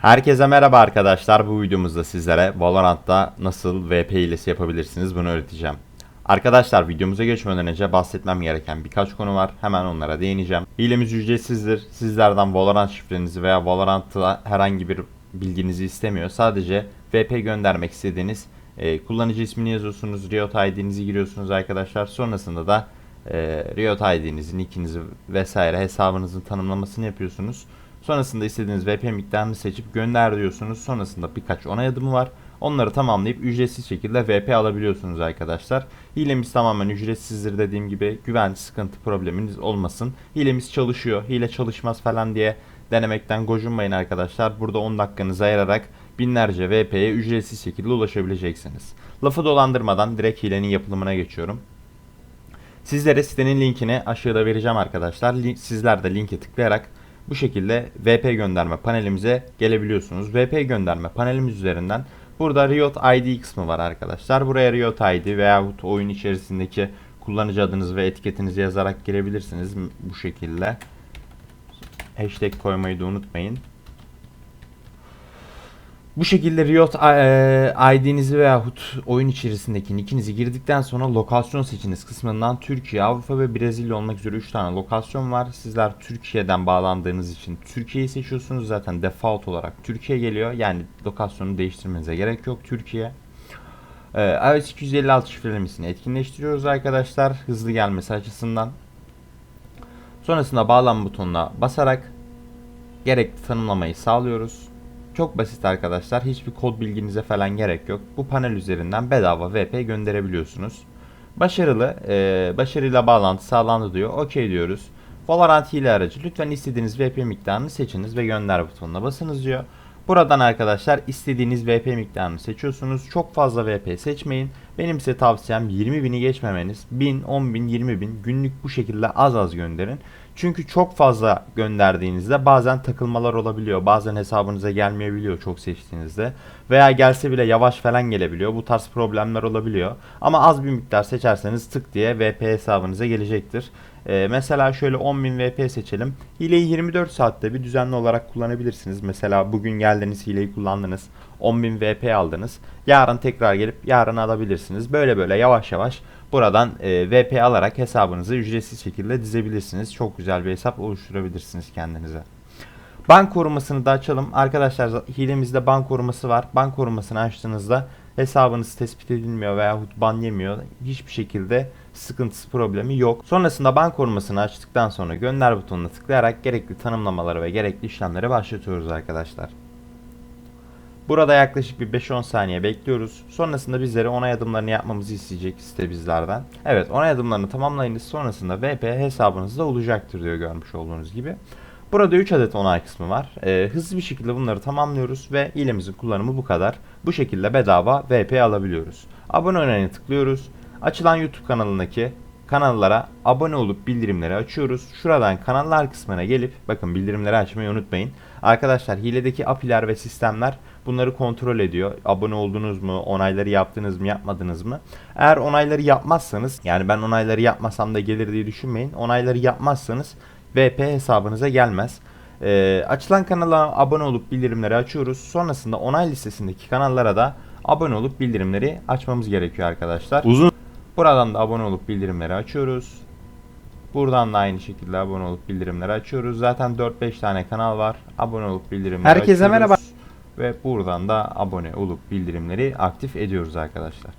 Herkese merhaba arkadaşlar. Bu videomuzda sizlere Valorant'ta nasıl VP hilesi yapabilirsiniz bunu öğreteceğim. Arkadaşlar videomuza geçmeden önce bahsetmem gereken birkaç konu var. Hemen onlara değineceğim. Hilemiz ücretsizdir. Sizlerden Valorant şifrenizi veya Valorant'ta herhangi bir bilginizi istemiyor. Sadece VP göndermek istediğiniz e, kullanıcı ismini yazıyorsunuz. Riot ID'nizi giriyorsunuz arkadaşlar. Sonrasında da e, Riot ID'nizi, nickinizi vesaire hesabınızın tanımlamasını yapıyorsunuz. Sonrasında istediğiniz VP miktarını seçip gönder diyorsunuz. Sonrasında birkaç onay adımı var. Onları tamamlayıp ücretsiz şekilde VP alabiliyorsunuz arkadaşlar. Hilemiz tamamen ücretsizdir dediğim gibi. Güven, sıkıntı, probleminiz olmasın. Hilemiz çalışıyor. Hile çalışmaz falan diye denemekten gocunmayın arkadaşlar. Burada 10 dakikanızı ayırarak binlerce VP'ye ücretsiz şekilde ulaşabileceksiniz. Lafı dolandırmadan direkt hilenin yapılımına geçiyorum. Sizlere sitenin linkini aşağıda vereceğim arkadaşlar. Sizler de linke tıklayarak bu şekilde VP gönderme panelimize gelebiliyorsunuz. VP gönderme panelimiz üzerinden burada Riot ID kısmı var arkadaşlar. Buraya Riot ID veyahut oyun içerisindeki kullanıcı adınızı ve etiketinizi yazarak girebilirsiniz bu şekilde. Hashtag koymayı da unutmayın. Bu şekilde Riot eee, ID'nizi veyahut oyun içerisindeki nickinizi girdikten sonra lokasyon seçiniz kısmından Türkiye, Avrupa ve Brezilya olmak üzere 3 tane lokasyon var. Sizler Türkiye'den bağlandığınız için Türkiye'yi seçiyorsunuz. Zaten default olarak Türkiye geliyor. Yani lokasyonu değiştirmenize gerek yok Türkiye. Ee, iOS 256 şifrelemesini etkinleştiriyoruz arkadaşlar. Hızlı gelmesi açısından. Sonrasında bağlan butonuna basarak gerekli tanımlamayı sağlıyoruz. Çok basit arkadaşlar. Hiçbir kod bilginize falan gerek yok. Bu panel üzerinden bedava VP gönderebiliyorsunuz. Başarılı, e, başarıyla bağlantı sağlandı diyor. Okey diyoruz. Valorant hile aracı. Lütfen istediğiniz VP miktarını seçiniz ve gönder butonuna basınız diyor. Buradan arkadaşlar istediğiniz VP miktarını seçiyorsunuz. Çok fazla VP seçmeyin. Benim size tavsiyem 20 bini geçmemeniz. 1000, 10 bin, 20 bin günlük bu şekilde az az gönderin. Çünkü çok fazla gönderdiğinizde bazen takılmalar olabiliyor. Bazen hesabınıza gelmeyebiliyor çok seçtiğinizde. Veya gelse bile yavaş falan gelebiliyor. Bu tarz problemler olabiliyor. Ama az bir miktar seçerseniz tık diye VP hesabınıza gelecektir. Ee, mesela şöyle 10.000 VP seçelim. Hileyi 24 saatte bir düzenli olarak kullanabilirsiniz. Mesela bugün geldiniz hileyi kullandınız. 10.000 VP aldınız. Yarın tekrar gelip yarın alabilirsiniz. Böyle böyle yavaş yavaş buradan e, VP alarak hesabınızı ücretsiz şekilde dizebilirsiniz. Çok güzel bir hesap oluşturabilirsiniz kendinize. Bank korumasını da açalım. Arkadaşlar hilemizde bank koruması var. Bank korumasını açtığınızda hesabınız tespit edilmiyor veyahut ban yemiyor. Hiçbir şekilde sıkıntısı problemi yok. Sonrasında bank korumasını açtıktan sonra gönder butonuna tıklayarak gerekli tanımlamaları ve gerekli işlemleri başlatıyoruz arkadaşlar. Burada yaklaşık bir 5-10 saniye bekliyoruz. Sonrasında bizlere onay adımlarını yapmamızı isteyecek site bizlerden. Evet onay adımlarını tamamlayınız. Sonrasında VP hesabınızda olacaktır diyor görmüş olduğunuz gibi. Burada 3 adet onay kısmı var. Ee, hızlı bir şekilde bunları tamamlıyoruz ve ilemizin kullanımı bu kadar. Bu şekilde bedava VP alabiliyoruz. Abone onayına tıklıyoruz. Açılan YouTube kanalındaki kanallara abone olup bildirimleri açıyoruz. Şuradan kanallar kısmına gelip bakın bildirimleri açmayı unutmayın. Arkadaşlar hiledeki apiler ve sistemler bunları kontrol ediyor. Abone oldunuz mu, onayları yaptınız mı, yapmadınız mı? Eğer onayları yapmazsanız, yani ben onayları yapmasam da gelir diye düşünmeyin. Onayları yapmazsanız VP hesabınıza gelmez. Ee, açılan kanala abone olup bildirimleri açıyoruz. Sonrasında onay listesindeki kanallara da abone olup bildirimleri açmamız gerekiyor arkadaşlar. Uzun Buradan da abone olup bildirimleri açıyoruz. Buradan da aynı şekilde abone olup bildirimleri açıyoruz. Zaten 4-5 tane kanal var. Abone olup bildirimleri Herkese açıyoruz. merhaba. Ve buradan da abone olup bildirimleri aktif ediyoruz arkadaşlar.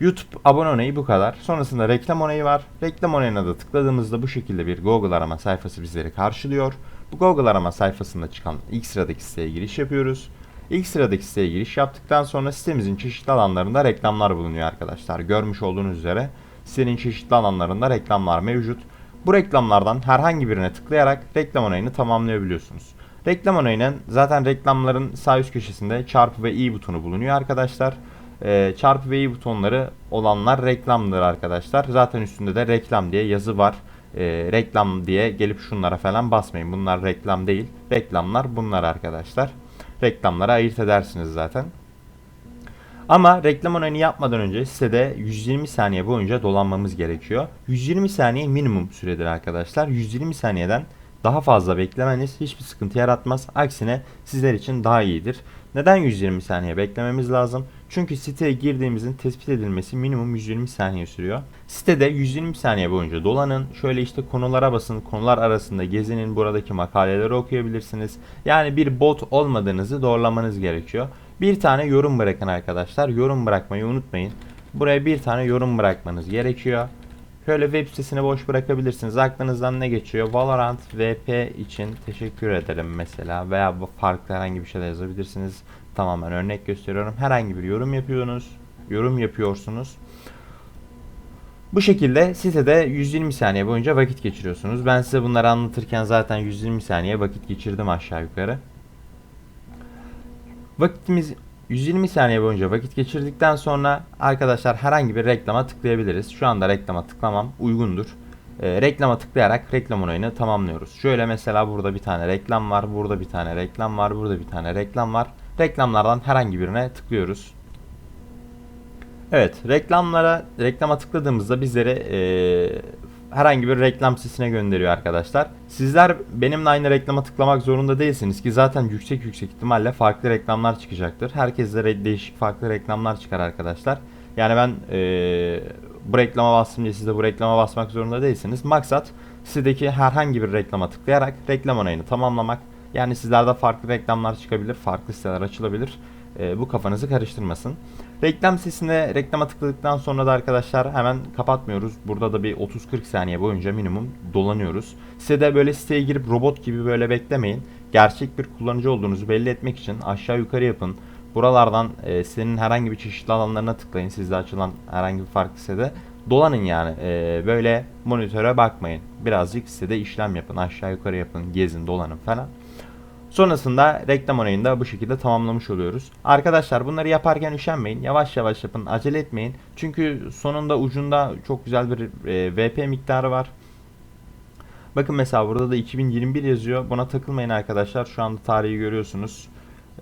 YouTube abone onayı bu kadar. Sonrasında reklam onayı var. Reklam onayına da tıkladığımızda bu şekilde bir Google arama sayfası bizleri karşılıyor. Bu Google arama sayfasında çıkan ilk sıradaki siteye giriş yapıyoruz. İlk sıradaki siteye giriş yaptıktan sonra sitemizin çeşitli alanlarında reklamlar bulunuyor arkadaşlar. Görmüş olduğunuz üzere sitenin çeşitli alanlarında reklamlar mevcut. Bu reklamlardan herhangi birine tıklayarak reklam onayını tamamlayabiliyorsunuz. Reklam onayının zaten reklamların sağ üst köşesinde çarpı ve i butonu bulunuyor arkadaşlar. Ee, çarpı ve i butonları olanlar reklamdır arkadaşlar. Zaten üstünde de reklam diye yazı var. Ee, reklam diye gelip şunlara falan basmayın. Bunlar reklam değil. Reklamlar bunlar arkadaşlar. Reklamlara ayırt edersiniz zaten. Ama reklam onayını yapmadan önce sitede 120 saniye boyunca dolanmamız gerekiyor. 120 saniye minimum süredir arkadaşlar. 120 saniyeden daha fazla beklemeniz hiçbir sıkıntı yaratmaz. Aksine sizler için daha iyidir. Neden 120 saniye beklememiz lazım? Çünkü siteye girdiğimizin tespit edilmesi minimum 120 saniye sürüyor. Sitede 120 saniye boyunca dolanın. Şöyle işte konulara basın, konular arasında gezinin, buradaki makaleleri okuyabilirsiniz. Yani bir bot olmadığınızı doğrulamanız gerekiyor. Bir tane yorum bırakın arkadaşlar. Yorum bırakmayı unutmayın. Buraya bir tane yorum bırakmanız gerekiyor. Şöyle web sitesini boş bırakabilirsiniz. Aklınızdan ne geçiyor? Valorant VP için teşekkür ederim mesela veya farklı herhangi bir şey de yazabilirsiniz. Tamamen örnek gösteriyorum. Herhangi bir yorum yapıyorsunuz. Yorum yapıyorsunuz. Bu şekilde sitede 120 saniye boyunca vakit geçiriyorsunuz. Ben size bunları anlatırken zaten 120 saniye vakit geçirdim aşağı yukarı. Vakitimiz 120 saniye boyunca vakit geçirdikten sonra arkadaşlar herhangi bir reklama tıklayabiliriz. Şu anda reklama tıklamam uygundur. E, reklama tıklayarak reklam onayını tamamlıyoruz. Şöyle mesela burada bir tane reklam var, burada bir tane reklam var, burada bir tane reklam var. Reklamlardan herhangi birine tıklıyoruz. Evet, reklamlara reklama tıkladığımızda bizleri e, herhangi bir reklam sitesine gönderiyor arkadaşlar. Sizler benimle aynı reklama tıklamak zorunda değilsiniz ki zaten yüksek yüksek ihtimalle farklı reklamlar çıkacaktır. Herkese değişik farklı reklamlar çıkar arkadaşlar. Yani ben e, bu reklama bastım diye siz de bu reklama basmak zorunda değilsiniz. Maksat sitedeki herhangi bir reklama tıklayarak reklam onayını tamamlamak. Yani sizlerde farklı reklamlar çıkabilir, farklı siteler açılabilir. E, bu kafanızı karıştırmasın. Reklam sesine reklama tıkladıktan sonra da arkadaşlar hemen kapatmıyoruz. Burada da bir 30-40 saniye boyunca minimum dolanıyoruz. Sitede böyle siteye girip robot gibi böyle beklemeyin. Gerçek bir kullanıcı olduğunuzu belli etmek için aşağı yukarı yapın. Buralardan e, sitenin herhangi bir çeşitli alanlarına tıklayın. Sizde açılan herhangi bir farklı sitede. Dolanın yani. E, böyle monitöre bakmayın. Birazcık sitede işlem yapın. Aşağı yukarı yapın. Gezin, dolanın falan. Sonrasında reklam onayını da bu şekilde tamamlamış oluyoruz. Arkadaşlar bunları yaparken üşenmeyin. Yavaş yavaş yapın. Acele etmeyin. Çünkü sonunda ucunda çok güzel bir e, VP miktarı var. Bakın mesela burada da 2021 yazıyor. Buna takılmayın arkadaşlar. Şu anda tarihi görüyorsunuz.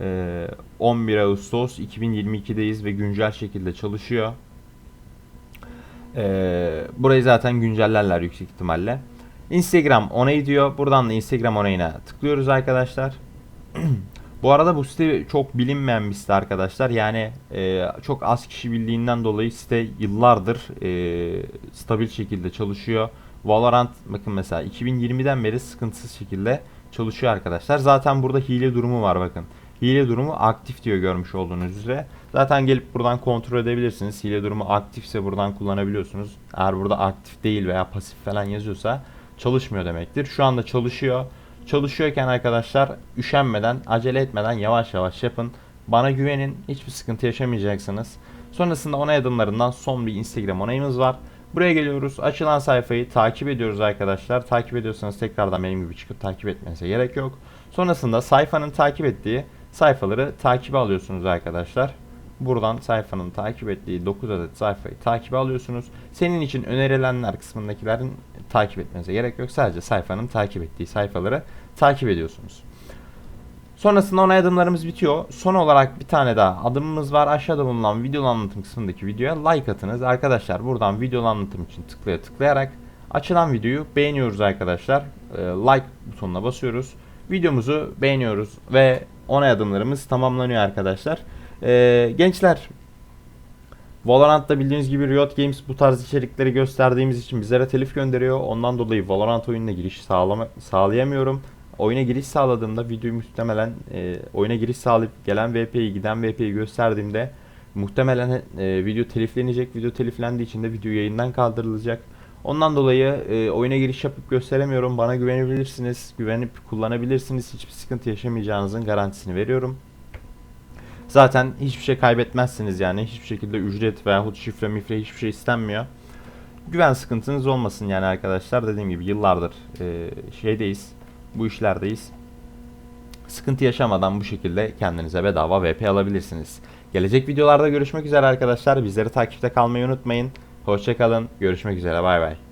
E, 11 Ağustos 2022'deyiz ve güncel şekilde çalışıyor. E, burayı zaten güncellerler yüksek ihtimalle. Instagram onayı diyor. Buradan da Instagram onayına tıklıyoruz arkadaşlar. bu arada bu site çok bilinmeyen bir site arkadaşlar. Yani e, çok az kişi bildiğinden dolayı site yıllardır e, stabil şekilde çalışıyor. Valorant bakın mesela 2020'den beri sıkıntısız şekilde çalışıyor arkadaşlar. Zaten burada hile durumu var bakın. Hile durumu aktif diyor görmüş olduğunuz üzere. Zaten gelip buradan kontrol edebilirsiniz. Hile durumu aktifse buradan kullanabiliyorsunuz. Eğer burada aktif değil veya pasif falan yazıyorsa çalışmıyor demektir. Şu anda çalışıyor. Çalışıyorken arkadaşlar üşenmeden, acele etmeden yavaş yavaş yapın. Bana güvenin. Hiçbir sıkıntı yaşamayacaksınız. Sonrasında onay adımlarından son bir Instagram onayımız var. Buraya geliyoruz. Açılan sayfayı takip ediyoruz arkadaşlar. Takip ediyorsanız tekrardan benim gibi çıkıp takip etmenize gerek yok. Sonrasında sayfanın takip ettiği sayfaları takibe alıyorsunuz arkadaşlar. Buradan sayfanın takip ettiği 9 adet sayfayı takibe alıyorsunuz. Senin için önerilenler kısmındakilerin takip etmenize gerek yok. Sadece sayfanın takip ettiği sayfaları takip ediyorsunuz. Sonrasında onay adımlarımız bitiyor. Son olarak bir tane daha adımımız var. Aşağıda bulunan video anlatım kısmındaki videoya like atınız. Arkadaşlar buradan video anlatım için tıklaya tıklayarak açılan videoyu beğeniyoruz arkadaşlar. Ee, like butonuna basıyoruz. Videomuzu beğeniyoruz ve onay adımlarımız tamamlanıyor arkadaşlar. Ee, gençler Valorant'ta bildiğiniz gibi Riot Games bu tarz içerikleri gösterdiğimiz için bizlere telif gönderiyor. Ondan dolayı Valorant oyununa giriş sağlama, sağlayamıyorum. Oyuna giriş sağladığımda videoyu muhtemelen e, oyuna giriş sağlayıp gelen VP'yi giden VP'yi gösterdiğimde muhtemelen e, video teliflenecek. Video teliflendiği için de video yayından kaldırılacak. Ondan dolayı e, oyuna giriş yapıp gösteremiyorum. Bana güvenebilirsiniz. Güvenip kullanabilirsiniz. Hiçbir sıkıntı yaşamayacağınızın garantisini veriyorum. Zaten hiçbir şey kaybetmezsiniz yani. Hiçbir şekilde ücret veyahut şifre mifre hiçbir şey istenmiyor. Güven sıkıntınız olmasın yani arkadaşlar. Dediğim gibi yıllardır e, şeydeyiz. Bu işlerdeyiz. Sıkıntı yaşamadan bu şekilde kendinize bedava VP alabilirsiniz. Gelecek videolarda görüşmek üzere arkadaşlar. Bizleri takipte kalmayı unutmayın. Hoşçakalın. Görüşmek üzere. Bay bay.